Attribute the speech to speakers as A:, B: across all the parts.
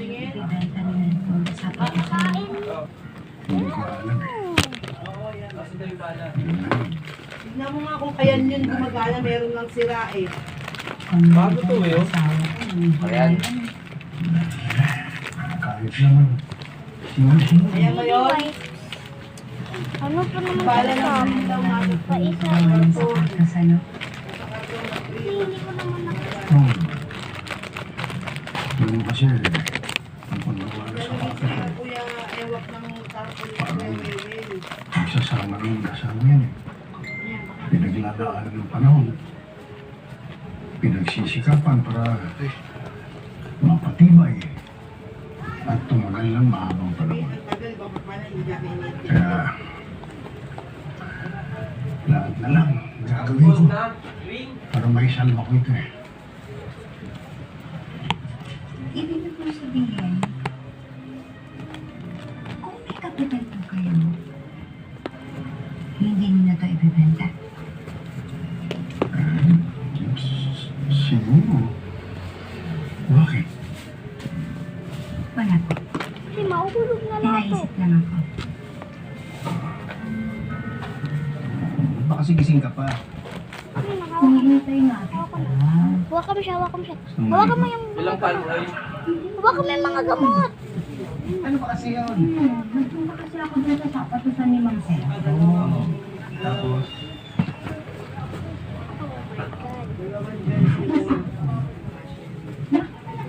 A: tingin.
B: Ibibenta nila ito sa pagkain.
C: Hindi ko alam eh.
A: Tignan mo nga kung kayan yun gumagana, meron lang sira eh.
D: Bago to eh, oh.
C: Ayan. Kahit naman.
A: Ayan mo yun.
E: Ano pa naman
A: Bala
E: ito?
A: naman daw namin.
E: Pa isa.
B: Gawa sa pagkasalo.
E: Hindi ko naman nakita.
C: Hmm. Yung kasi, nagsasama rin kasama yan eh. Pinaglalaan ng panahon. Pinagsisikapan para mapatibay at tumagal ng mahabang panahon. Kaya, lahat na lang gagawin ko para may salma ko ito eh.
B: Ibig ko sabihin, kapital po kayo, hindi niyo na ito ibibenta.
C: Eh, s- siguro. Bakit?
B: Wala po.
E: Kasi mauhulog na lang ito.
B: Pinaisip lang ako.
D: Baka sigising ka pa.
E: Ay, nakawa ka.
B: Hinihintay nga kita.
E: Hawakan mo siya, hawakan mo siya. Hawakan mo yung gamot. Hawakan mo yung mga gamot.
D: Ano ba kasi yun?
B: Sa sapatusan ni.
D: Tapos,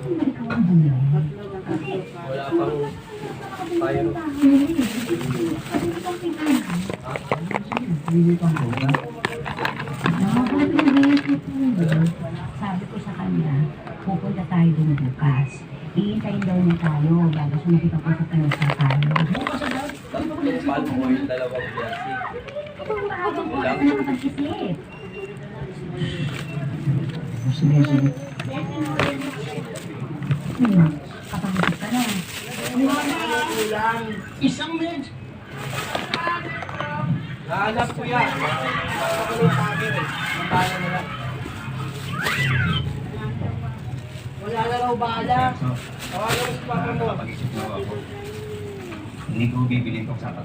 B: ko ba ikaw ang bulo?
D: wala pang tayo. Hindi pang boga.
B: Sabi ko sa kanya, pupunta tayo dun bukas. Iintayin daw niya tayo bago sumakit ako sa tayo sa tayo.
D: Paano mo yung dalawang
B: na.
A: Kulang.
D: Isang minute! Nahanap ko yan. Napakulo sa akin eh. Natalo na lang.
A: Wala na raw bala.
D: Tawagan mo si Papa mo.
F: Ako. Hindi ko bibili itong
D: ba?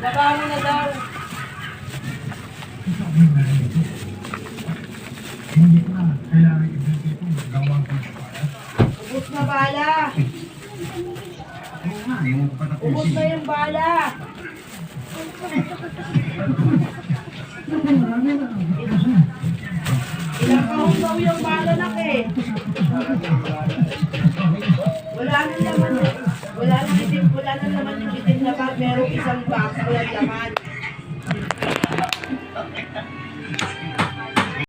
A: Labahan mo na daw.
C: Sabi na rin ito. Hindi ko na kailangan ibigay ito. Gawang ko siya para.
A: Ubus na bala.
C: Oo nga, yung patak
A: Ubus na yung bala. Ilang kahong daw yung bala na eh. Wala na naman. Wala na itim. Wala na naman yung itim na bag. Merong isang box. Walang laman.